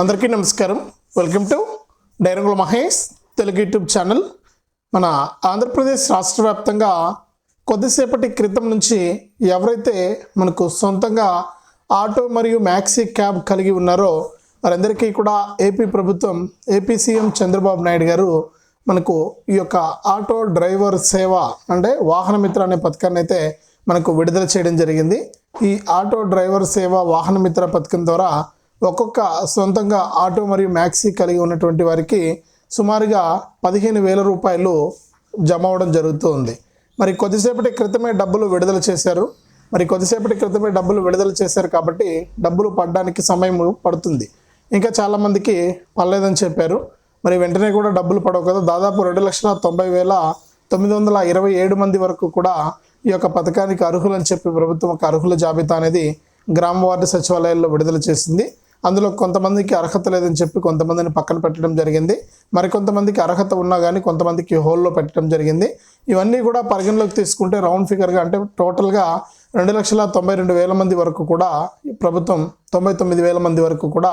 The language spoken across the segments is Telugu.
అందరికీ నమస్కారం. Welcome to డైరంగుల Mahesh Telugu YouTube channel. మన ఆంధ్రప్రదేశ్ రాష్ట్ర వ్యాప్తంగా కొద్దిసేపటి క్రితం నుంచి ఎవరైతే మనకు సొంతంగా ఆటో మరియు మ్యాక్సీ క్యాబ్ కలిగి ఉన్నారో వారందరికీ కూడా ఏపీ ప్రభుత్వం ఏపీ సీఎం చంద్రబాబు నాయుడు గారు మనకు ఈ యొక్క ఆటో డ్రైవర్ సేవ అంటే వాహనమిత్ర అనే పథకాన్ని అయితే మనకు విడుదల చేయడం జరిగింది. ఈ ఆటో డ్రైవర్ సేవ వాహనమిత్ర పథకం ద్వారా ఒక్కొక్క సొంతంగా ఆటో మరియు మ్యాక్సీ కలిగి ఉన్నటువంటి వారికి సుమారుగా పదిహేను వేల రూపాయలు జమ అవ్వడం జరుగుతూ ఉంది మరి కొద్దిసేపటి క్రితమే డబ్బులు విడుదల చేశారు. మరి కొద్దిసేపటి క్రితమే డబ్బులు విడుదల చేశారు కాబట్టి డబ్బులు పడడానికి సమయం పడుతుంది. ఇంకా చాలామందికి పర్లేదని చెప్పారు. మరి వెంటనే కూడా డబ్బులు పడవు కదా. దాదాపు రెండు లక్షల తొంభై వేల తొమ్మిది వందల ఇరవై ఏడు మంది వరకు కూడా ఈ యొక్క పథకానికి అర్హులని చెప్పి ప్రభుత్వం ఒక అర్హుల జాబితా అనేది గ్రామ వార్డు సచివాలయాల్లో విడుదల చేసింది. అందులో కొంతమందికి అర్హత లేదని చెప్పి కొంతమందిని పక్కన పెట్టడం జరిగింది. మరి కొంతమందికి అర్హత ఉన్నా కానీ కొంతమందికి హోల్లో పెట్టడం జరిగింది. ఇవన్నీ కూడా పరిగణలోకి తీసుకుంటే రౌండ్ ఫిగర్గా అంటే టోటల్గా రెండు లక్షల తొంభై రెండు వేల మంది వరకు కూడా ప్రభుత్వం తొంభై తొమ్మిది వేల మంది వరకు కూడా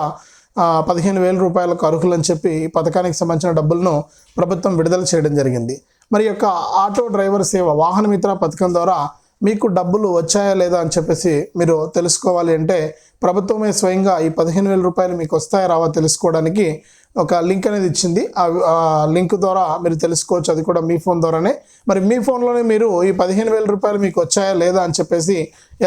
పదిహేను వేల రూపాయలకు అర్హులని చెప్పి ఈ పథకానికి సంబంధించిన డబ్బులను ప్రభుత్వం విడుదల చేయడం జరిగింది. మరి యొక్క ఆటో డ్రైవర్ సేవ వాహన మిత్ర పథకం ద్వారా మీకు డబ్బులు వచ్చాయా లేదా అని చెప్పేసి మీరు తెలుసుకోవాలి అంటే ప్రభుత్వమే స్వయంగా ఈ పదిహేను వేల రూపాయలు మీకు వస్తాయా రావా తెలుసుకోవడానికి ఒక లింక్ అనేది ఇచ్చింది. ఆ లింక్ ద్వారా మీరు తెలుసుకోవచ్చు. అది కూడా మీ ఫోన్ ద్వారానే. మరి మీ ఫోన్లోనే మీరు ఈ పదిహేను వేల రూపాయలు మీకు వచ్చాయా లేదా అని చెప్పేసి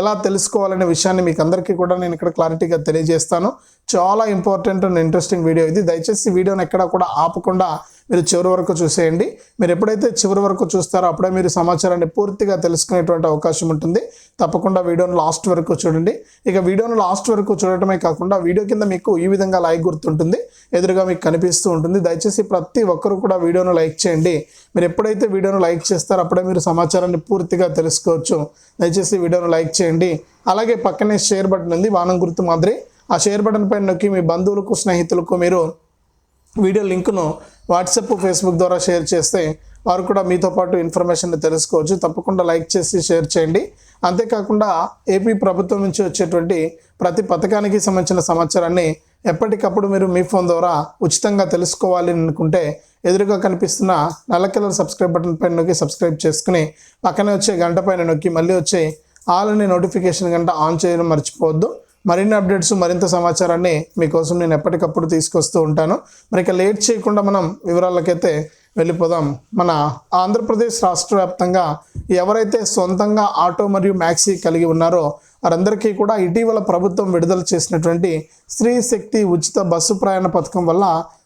ఎలా తెలుసుకోవాలనే విషయాన్ని మీకు అందరికీ కూడా నేను ఇక్కడ క్లారిటీగా తెలియజేస్తాను. చాలా ఇంపార్టెంట్ అండ్ ఇంట్రెస్టింగ్ వీడియో ఇది. దయచేసి వీడియోని ఎక్కడా కూడా ఆపకుండా మీరు చివరి వరకు చూసేయండి. మీరు ఎప్పుడైతే చివరి వరకు చూస్తారో అప్పుడే మీరు సమాచారాన్ని పూర్తిగా తెలుసుకునేటువంటి అవకాశం ఉంటుంది. తప్పకుండా వీడియోను లాస్ట్ వరకు చూడండి. ఇక వీడియోను లాస్ట్ వరకు చూడటమే కాకుండా వీడియో కింద మీకు ఈ విధంగా లైక్ గుర్తుంటుంది. ఎదురుగా మీకు కనిపిస్తూ ఉంటుంది. దయచేసి ప్రతి ఒక్కరు కూడా వీడియోను లైక్ చేయండి. మీరు ఎప్పుడైతే వీడియోను లైక్ చేస్తారో అప్పుడే మీరు సమాచారాన్ని పూర్తిగా తెలుసుకోవచ్చు. దయచేసి వీడియోను లైక్ చేయండి. అలాగే పక్కనే షేర్ బటన్ ఉంది. వానం గుర్తు మాదిరి. ఆ షేర్ బటన్ పైన నొక్కి మీ బంధువులకు స్నేహితులకు మీరు వీడియో లింకును వాట్సాప్ ఫేస్బుక్ ద్వారా షేర్ చేస్తే వారు కూడా మీతో పాటు ఇన్ఫర్మేషన్ తెలుసుకోవచ్చు. తప్పకుండా లైక్ చేసి షేర్ చేయండి. అంతేకాకుండా ఏపీ ప్రభుత్వం నుంచి వచ్చేటువంటి ప్రతి పథకానికి సంబంధించిన సమాచారాన్ని ఎప్పటికప్పుడు మీరు మీ ఫోన్ ద్వారా ఉచితంగా తెలుసుకోవాలి అనుకుంటే ఎదురుగా కనిపిస్తున్న నల్ల కలర్ సబ్స్క్రైబ్ బటన్ పైన నొక్కి సబ్స్క్రైబ్ చేసుకుని పక్కనే వచ్చే గంట పైన నొక్కి మళ్ళీ వచ్చే ఆల్ అనే నోటిఫికేషన్ గంట ఆన్ చేయడం మర్చిపోవద్దు. మరిన్ని అప్డేట్స్ మరింత సమాచారాన్ని మీకోసం నేను ఎప్పటికప్పుడు తీసుకొస్తూ ఉంటాను. మరి ఇక లేట్ చేయకుండా మనం వివరాలకైతే వెళ్ళిపోదాం. మన ఆంధ్రప్రదేశ్ రాష్ట్ర వ్యాప్తంగా ఎవరైతే సొంతంగా ఆటో మరియు మ్యాక్సీ కలిగి ఉన్నారో వారందరికీ కూడా ఇటీవల ప్రభుత్వం విడుదల చేసినటువంటి స్త్రీ శక్తి ఉచిత బస్సు ప్రయాణ పథకం వల్ల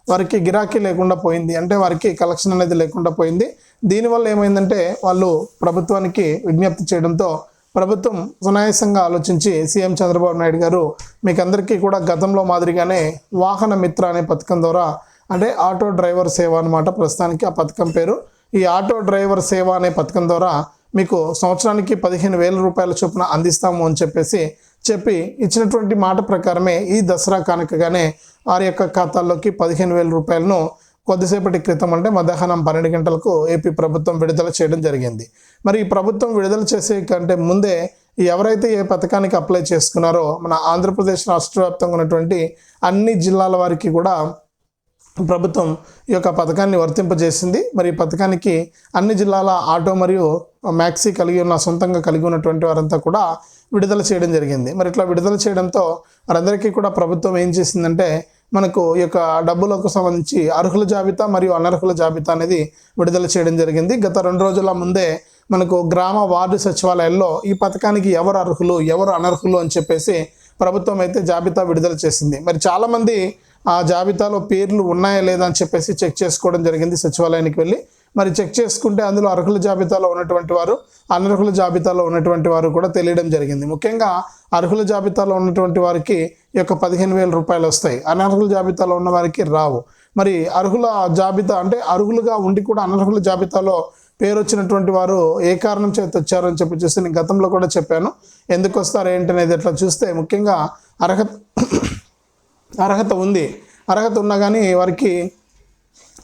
వారికి గిరాకీ లేకుండా పోయింది. అంటే వారికి కలెక్షన్ అనేది లేకుండా పోయింది. దీనివల్ల ఏమైందంటే వాళ్ళు ప్రభుత్వానికి విజ్ఞప్తి చేయడంతో ప్రభుత్వం సునాయాసంగా ఆలోచించి సీఎం చంద్రబాబు నాయుడు గారు మీకు అందరికీ కూడా గతంలో మాదిరిగానే వాహన మిత్ర అనే పథకం ద్వారా అంటే ఆటో డ్రైవర్ సేవ అనమాట ప్రస్తుతానికి ఆ పథకం పేరు. ఈ ఆటో డ్రైవర్ సేవ అనే పథకం ద్వారా మీకు సంవత్సరానికి పదిహేను వేల రూపాయల చొప్పున అందిస్తాము అని చెప్పేసి చెప్పి ఇచ్చినటువంటి మాట ప్రకారమే ఈ దసరా కానుకగానే వారి యొక్క ఖాతాల్లోకి పదిహేను వేల రూపాయలను కొద్దిసేపటి క్రితం అంటే మధ్యాహ్నం పన్నెండు గంటలకు ఏపీ ప్రభుత్వం విడుదల చేయడం జరిగింది. మరి ఈ ప్రభుత్వం విడుదల చేసే కంటే ముందే ఎవరైతే ఏ పథకానికి అప్లై చేసుకున్నారో మన ఆంధ్రప్రదేశ్ రాష్ట్ర వ్యాప్తంగా ఉన్నటువంటి అన్ని జిల్లాల వారికి కూడా ప్రభుత్వం ఈ యొక్క పథకాన్ని వర్తింపజేసింది. మరి ఈ పథకానికి అన్ని జిల్లాల ఆటో మరియు మ్యాక్సీ కలిగి ఉన్న సొంతంగా కలిగి ఉన్నటువంటి వారంతా కూడా విడుదల చేయడం జరిగింది. మరి ఇట్లా విడుదల చేయడంతో వారందరికీ కూడా ప్రభుత్వం ఏం చేసిందంటే మనకు ఈ యొక్క డబ్బులకు సంబంధించి అర్హుల జాబితా మరియు అనర్హుల జాబితా అనేది విడుదల చేయడం జరిగింది. గత రెండు రోజుల ముందే మనకు గ్రామ వార్డు సచివాలయాల్లో ఈ పథకానికి ఎవరు అర్హులు ఎవరు అనర్హులు అని చెప్పేసి ప్రభుత్వం అయితే జాబితా విడుదల చేసింది. మరి చాలామంది ఆ జాబితాలో పేర్లు ఉన్నాయా లేదా అని చెప్పేసి చెక్ చేసుకోవడం జరిగింది సచివాలయానికి వెళ్ళి. మరి చెక్ చేసుకుంటే అందులో అర్హుల జాబితాలో ఉన్నటువంటి వారు అనర్హుల జాబితాలో ఉన్నటువంటి వారు కూడా తెలియడం జరిగింది. ముఖ్యంగా అర్హుల జాబితాలో ఉన్నటువంటి వారికి యొక్క పదిహేను వేల రూపాయలు వస్తాయి. అనర్హుల జాబితాలో ఉన్న వారికి రావు. మరి అర్హుల జాబితా అంటే అర్హులుగా ఉండి కూడా అనర్హుల జాబితాలో పేరు వచ్చినటువంటి వారు ఏ కారణం చేత వచ్చారని చెప్పి చూస్తే నేను గతంలో కూడా చెప్పాను. ఎందుకు వస్తారు ఏంటనేది ఇట్లా చూస్తే ముఖ్యంగా అర్హత అర్హత ఉంది. అర్హత ఉన్నా కానీ వారికి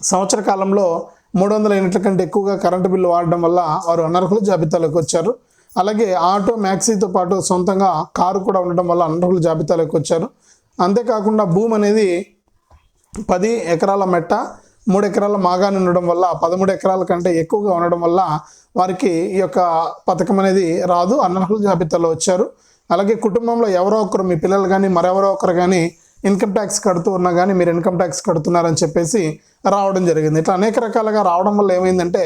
సంవత్సర కాలంలో మూడు వందల యూనిట్ల కంటే ఎక్కువగా కరెంటు బిల్లు వాడడం వల్ల వారు అనర్హుల జాబితాలోకి వచ్చారు. అలాగే ఆటో మ్యాక్సీతో పాటు సొంతంగా కారు కూడా ఉండడం వల్ల అనర్హుల జాబితాలోకి వచ్చారు. అంతేకాకుండా భూమి అనేది పది ఎకరాల మెట్ట మూడు ఎకరాల మాగాని ఉండడం వల్ల పదమూడు ఎకరాల కంటే ఎక్కువగా ఉండడం వల్ల వారికి ఈ యొక్క పథకం అనేది రాదు అనర్హుల జాబితాలో వచ్చారు. అలాగే కుటుంబంలో ఎవరో ఒకరు మీ పిల్లలు కానీ మరెవరో ఒకరు కానీ ఇన్కమ్ ట్యాక్స్ కడుతూ ఉన్నా కానీ మీరు ఇన్కమ్ ట్యాక్స్ కడుతున్నారని చెప్పేసి రావడం జరిగింది. ఇట్లా అనేక రకాలుగా రావడం వల్ల ఏమైందంటే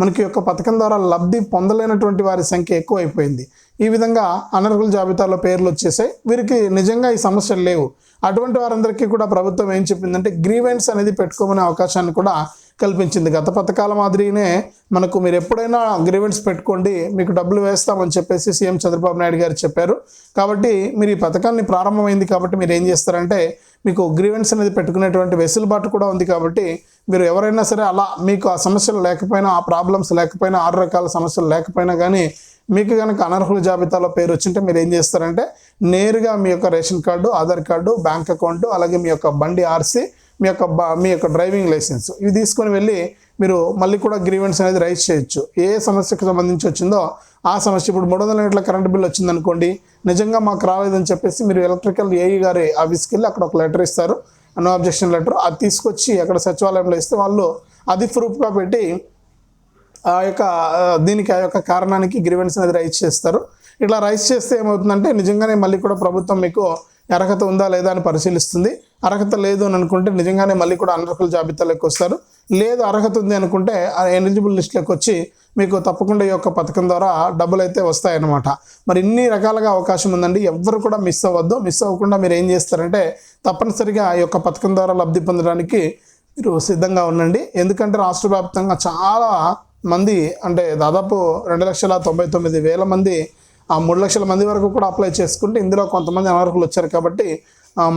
మనకి యొక్క పథకం ద్వారా లబ్ధి పొందలేనటువంటి వారి సంఖ్య ఎక్కువైపోయింది. ఈ విధంగా అనర్హుల జాబితాలో పేర్లు వచ్చేసాయి. వీరికి నిజంగా ఈ సమస్యలు లేవు. అటువంటి వారందరికీ కూడా ప్రభుత్వం ఏం చెప్పిందంటే గ్రీవెన్స్ అనేది పెట్టుకోమనే అవకాశాన్ని కూడా కల్పించింది. గత పథకాల మాదిరినే మనకు మీరు ఎప్పుడైనా గ్రీవెన్స్ పెట్టుకోండి మీకు డబ్బులు వేస్తామని చెప్పేసి సీఎం చంద్రబాబు నాయుడు గారు చెప్పారు. కాబట్టి మీరు ఈ పథకాన్ని ప్రారంభమైంది కాబట్టి మీరు ఏం చేస్తారంటే మీకు గ్రీవెన్స్ అనేది పెట్టుకునేటువంటి వెసులుబాటు కూడా ఉంది కాబట్టి మీరు ఎవరైనా సరే అలా మీకు ఆ సమస్యలు లేకపోయినా ఆ ప్రాబ్లమ్స్ లేకపోయినా ఆరు రకాల సమస్యలు లేకపోయినా కానీ మీకు కనుక అనర్హుల జాబితాలో పేరు వచ్చింటే మీరు ఏం చేస్తారంటే నేరుగా మీ యొక్క ration card Aadhaar card bank account అలాగే మీ యొక్క బండి ఆర్సీ మీ యొక్క మీ యొక్క డ్రైవింగ్ లైసెన్స్ ఇవి తీసుకొని వెళ్ళి మీరు మళ్ళీ కూడా గ్రీవెన్స్ అనేది రైజ్ చేయొచ్చు. ఏ సమస్యకు సంబంధించి వచ్చిందో ఆ సమస్య ఇప్పుడు మూడు వందల యూనిట్ల కరెంట్ బిల్ వచ్చిందనుకోండి నిజంగా మాకు రాలేదని చెప్పేసి మీరు ఎలక్ట్రికల్ ఏఈ గారి ఆఫీస్కి వెళ్ళి అక్కడ ఒక లెటర్ ఇస్తారు. No objection letter. అది తీసుకొచ్చి అక్కడ సచివాలయంలో ఇస్తే వాళ్ళు అది ప్రూఫ్గా పెట్టి ఆ యొక్క దీనికి ఆ యొక్క కారణానికి గ్రీవెన్స్ అనేది రైజ్ చేస్తారు. ఇట్లా రైజ్ చేస్తే ఏమవుతుందంటే నిజంగానే మళ్ళీ కూడా ప్రభుత్వం మీకు అర్హత ఉందా లేదా అని పరిశీలిస్తుంది. అర్హత లేదు అని అనుకుంటే నిజంగానే మళ్ళీ కూడా అనర్హుల జాబితాలోకి వస్తారు. లేదు అర్హత ఉంది అనుకుంటే ఆ ఎలిజిబుల్ లిస్ట్లోకి వచ్చి మీకు తప్పకుండా ఈ యొక్క పథకం ద్వారా డబ్బులు అయితే వస్తాయన్నమాట. మరి ఇన్ని రకాలుగా అవకాశం ఉందండి. ఎవ్వరు కూడా మిస్ అవ్వద్దు. మిస్ అవ్వకుండా మీరు ఏం చేస్తారంటే తప్పనిసరిగా ఈ యొక్క పథకం ద్వారా లబ్ధి పొందడానికి మీరు సిద్ధంగా ఉండండి. ఎందుకంటే రాష్ట్ర వ్యాప్తంగా చాలా మంది అంటే దాదాపు రెండు లక్షల తొంభై తొమ్మిది వేల మంది ఆ మూడు లక్షల మంది వరకు కూడా అప్లై చేసుకుంటే ఇందులో కొంతమంది అనర్హులు వచ్చారు కాబట్టి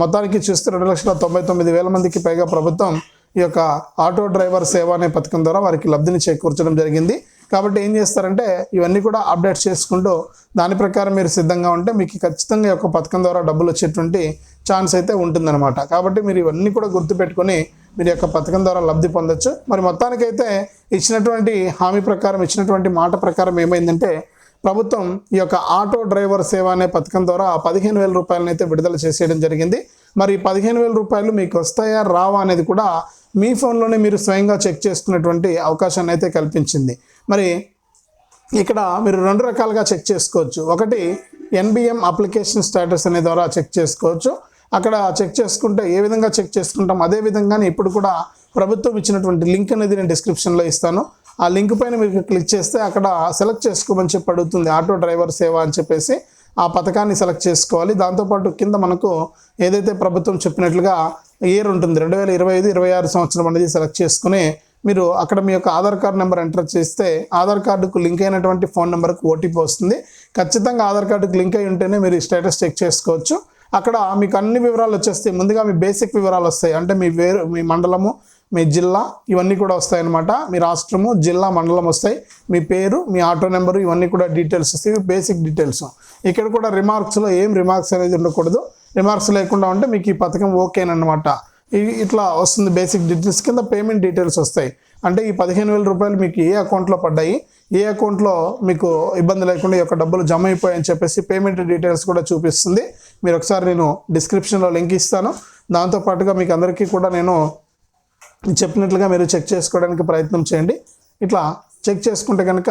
మొత్తానికి చూస్తే రెండు లక్షల తొంభై తొమ్మిది వేల మందికి పైగా ప్రభుత్వం ఈ యొక్క ఆటో డ్రైవర్ సేవ అనే పథకం ద్వారా వారికి లబ్ధిని చేకూర్చడం జరిగింది. కాబట్టి ఏం చేస్తారంటే ఇవన్నీ కూడా అప్డేట్ చేసుకుంటూ దాని ప్రకారం మీరు సిద్ధంగా ఉంటే మీకు ఖచ్చితంగా ఈ యొక్క పథకం ద్వారా డబ్బులు వచ్చేటువంటి ఛాన్స్ అయితే ఉంటుందన్నమాట. కాబట్టి మీరు ఇవన్నీ కూడా గుర్తుపెట్టుకొని మీరు యొక్క పథకం ద్వారా లబ్ధి పొందొచ్చు. మరి మొత్తానికైతే ఇచ్చినటువంటి హామీ ప్రకారం ఇచ్చినటువంటి మాట ప్రకారం ఏమైందంటే ప్రభుత్వం ఈ యొక్క ఆటో డ్రైవర్ సేవ అనే పథకం ద్వారా పదిహేను వేల రూపాయలను అయితే విడుదల చేసేయడం జరిగింది. మరి పదిహేను వేల రూపాయలు మీకు వస్తాయా రావా అనేది కూడా మీ ఫోన్లోనే మీరు స్వయంగా చెక్ చేసుకునేటువంటి అవకాశాన్ని అయితే కల్పించింది. మరి ఇక్కడ మీరు రెండు రకాలుగా చెక్ చేసుకోవచ్చు. ఒకటి ఎన్బిఎం అప్లికేషన్ స్టేటస్ అనే ద్వారా చెక్ చేసుకోవచ్చు. అక్కడ చెక్ చేసుకుంటే ఏ విధంగా చెక్ చేసుకుంటాం అదే విధంగానే ఇప్పుడు కూడా ప్రభుత్వం ఇచ్చినటువంటి లింక్ అనేది నేను డిస్క్రిప్షన్లో ఇస్తాను. ఆ లింక్ పైన మీరు క్లిక్ చేస్తే అక్కడ సెలెక్ట్ చేసుకోమని చెప్పి అడుగుతుంది ఆటో డ్రైవర్ సేవ అని చెప్పేసి. ఆ పథకాన్ని సెలెక్ట్ చేసుకోవాలి. దాంతోపాటు కింద మనకు ఏదైతే ప్రభుత్వం చెప్పినట్లుగా ఇయర్ ఉంటుంది రెండు వేల ఇరవై ఐదు ఇరవై ఆరు సంవత్సరం అనేది సెలెక్ట్ చేసుకుని మీరు అక్కడ మీ యొక్క ఆధార్ కార్డ్ నెంబర్ ఎంటర్ చేస్తే ఆధార్ కార్డుకు లింక్ అయినటువంటి ఫోన్ నెంబర్కి ఓటీపీ వస్తుంది. ఖచ్చితంగా ఆధార్ కార్డుకు లింక్ అయి ఉంటేనే మీరు స్టేటస్ చెక్ చేసుకోవచ్చు. అక్కడ మీకు అన్ని వివరాలు వచ్చేస్తాయి. ముందుగా మీ బేసిక్ వివరాలు వస్తాయి. అంటే మీ వేరు మీ మండలము మీ జిల్లా ఇవన్నీ కూడా వస్తాయి అన్నమాట మీ రాష్ట్రము జిల్లా మండలం వస్తాయి. మీ పేరు మీ ఆటో నెంబరు ఇవన్నీ కూడా డీటెయిల్స్ వస్తాయి. Basic details. ఇక్కడ కూడా రిమార్క్స్లో ఏం రిమార్క్స్ అనేది ఉండకూడదు. రిమార్క్స్ లేకుండా ఉంటే మీకు ఈ పథకం ఓకేనమాట ఇట్లా వస్తుంది బేసిక్ డీటెయిల్స్ కింద పేమెంట్ డీటెయిల్స్ వస్తాయి. అంటే ఈ పదిహేను వేల రూపాయలు మీకు ఏ అకౌంట్లో పడ్డాయి ఏ అకౌంట్లో మీకు ఇబ్బంది లేకుండా ఈ యొక్క డబ్బులు జమ అయిపోయాయని చెప్పేసి పేమెంట్ డీటెయిల్స్ కూడా చూపిస్తుంది. మీరు ఒకసారి నేను డిస్క్రిప్షన్లో లింక్ ఇస్తాను. దాంతోపాటుగా మీకు అందరికీ కూడా నేను చెప్పినట్లుగా మీరు చెక్ చేసుకోవడానికి ప్రయత్నం చేయండి. ఇట్లా చెక్ చేసుకుంటే కనుక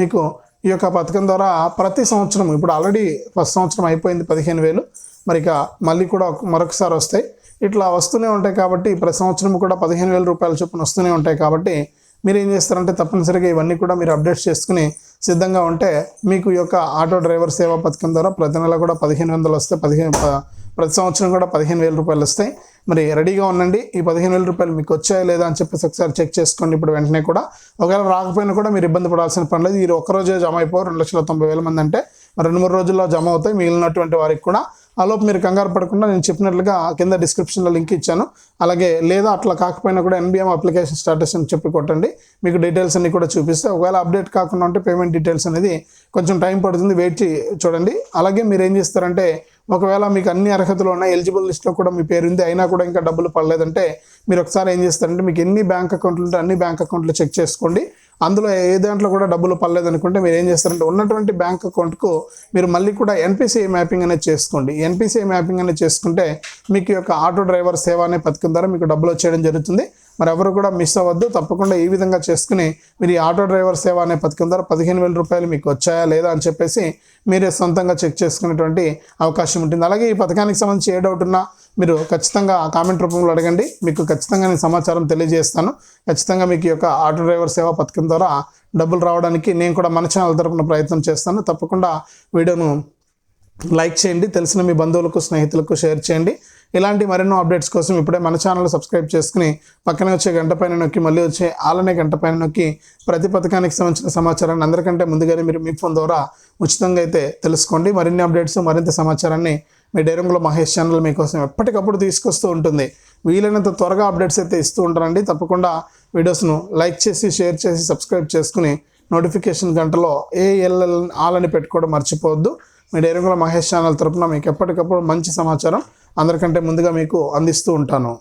మీకు ఈ యొక్క పథకం ద్వారా ప్రతి సంవత్సరం ఇప్పుడు ఆల్రెడీ ఫస్ట్ సంవత్సరం అయిపోయింది పదిహేను వేలు మరి ఇక మళ్ళీ కూడా మరొకసారి వస్తాయి. ఇట్లా వస్తూనే ఉంటాయి కాబట్టి ప్రతి సంవత్సరం కూడా పదిహేను వేల రూపాయల చొప్పున వస్తూనే ఉంటాయి కాబట్టి మీరు ఏం చేస్తారంటే తప్పనిసరిగా ఇవన్నీ కూడా మీరు అప్డేట్ చేసుకుని సిద్ధంగా ఉంటే మీకు ఈ యొక్క ఆటో డ్రైవర్ సేవా పథకం ద్వారా ప్రతి నెల కూడా పదిహేను వందలు వస్తే పదిహేను ప్రతి సంవత్సరం కూడా పదిహేను వేల రూపాయలు వస్తాయి. మరి రెడీగా ఉండండి. ఈ పదిహేను వేల రూపాయలు మీకు వచ్చాయా లేదా అని చెప్పేసి ఒకసారి చెక్ చేసుకోండి. ఇప్పుడు వెంటనే కూడా ఒకవేళ రాకపోయినా కూడా మీరు ఇబ్బంది పడాల్సిన పని లేదు. ఈ ఒక్కరోజే జమ అయిపోయి రెండు లక్షల తొంభై వేల మంది అంటే మరి రెండు మూడు రోజుల్లో జమ అవుతాయి. మిగిలినటువంటి వారికి కూడా ఆలోపు మీరు కంగారు పడకుండా నేను చెప్పినట్లుగా కింద డిస్క్రిప్షన్లో లింక్ ఇచ్చాను. అలాగే లేదా అట్లా కాకపోయినా కూడా ఎన్బిఎం అప్లికేషన్ స్టాటస్ అని చెప్పి కొట్టండి. మీకు డీటెయిల్స్ అన్ని కూడా చూపిస్తే. ఒకవేళ అప్డేట్ కాకుండా ఉంటే పేమెంట్ డీటెయిల్స్ అనేది కొంచెం టైం పడుతుంది వెయిట్ చే- చూడండి. అలాగే మీరు ఏం చేస్తారంటే ఒకవేళ మీకు అన్ని అర్హతలు ఉన్నాయి ఎలిజిబుల్ లిస్ట్లో కూడా మీ పేరు ఉంది అయినా కూడా ఇంకా డబ్బులు పడలేదంటే మీరు ఒకసారి ఏం చేస్తారంటే మీకు ఎన్ని బ్యాంక్ అకౌంట్లు ఉంటే అన్ని బ్యాంక్ అకౌంట్లు చెక్ చేసుకోండి. అందులో ఏ దాంట్లో కూడా డబ్బులు పర్లేదు అనుకుంటే మీరు ఏం చేస్తారంటే ఉన్నటువంటి బ్యాంక్ అకౌంట్కు మీరు మళ్ళీ కూడా ఎన్పిసిఐ మ్యాపింగ్ అనేది చేసుకోండి. ఎన్పిసిఐ మ్యాపింగ్ అనేది చేసుకుంటే మీకు యొక్క ఆటో డ్రైవర్ సేవ అనే పథకం ద్వారా మీకు డబ్బులు వచ్చేయడం జరుగుతుంది. మరి ఎవరు కూడా మిస్ అవ్వద్దు. తప్పకుండా ఈ విధంగా చేసుకుని మీరు ఈ ఆటో డ్రైవర్ సేవ అనే పథకం ద్వారా పదిహేను వేల రూపాయలు మీకు వచ్చాయా లేదా అని చెప్పేసి మీరే సొంతంగా చెక్ చేసుకునేటువంటి అవకాశం ఉంటుంది. అలాగే ఈ పథకానికి సంబంధించి ఏ డౌట్ ఉన్నా మీరు ఖచ్చితంగా కామెంట్ రూపంలో అడగండి. మీకు ఖచ్చితంగా నేను సమాచారం తెలియజేస్తాను. ఖచ్చితంగా మీకు యొక్క ఆటో డ్రైవర్ సేవా పథకం ద్వారా డబ్బులు రావడానికి నేను కూడా మన ఛానల్ తరపున ప్రయత్నం చేస్తాను. తప్పకుండా వీడియోను లైక్ చేయండి. తెలిసిన మీ బంధువులకు స్నేహితులకు షేర్ చేయండి. ఇలాంటి మరెన్నో అప్డేట్స్ కోసం ఇప్పుడే మన ఛానల్ సబ్స్క్రైబ్ చేసుకుని పక్కనే వచ్చే గంట పైన నొక్కి మళ్ళీ వచ్చే ఆలనే గంట పైన నొక్కి ప్రతి పథకానికి సంబంధించిన సమాచారాన్ని అందరికంటే ముందుగానే మీరు మీ ఫోన్ ద్వారా ఉచితంగా అయితే తెలుసుకోండి. మరిన్ని అప్డేట్స్ మరింత సమాచారాన్ని మీ డైరంగుల మహేష్ ఛానల్ మీకోసం ఎప్పటికప్పుడు తీసుకొస్తూ ఉంటుంది. వీలైనంత త్వరగా అప్డేట్స్ అయితే ఇస్తూ ఉంటారండి. తప్పకుండా వీడియోస్ను లైక్ చేసి షేర్ చేసి సబ్స్క్రైబ్ చేసుకుని నోటిఫికేషన్ గంటలో ఏఎల్ఎల్ ఆల్ అని పెట్టుకోవడం మర్చిపోవద్దు. మీ డైరంగుల మహేష్ ఛానల్ తరపున మీకు ఎప్పటికప్పుడు మంచి సమాచారం అందరికంటే ముందుగా మీకు అందిస్తూ ఉంటాను.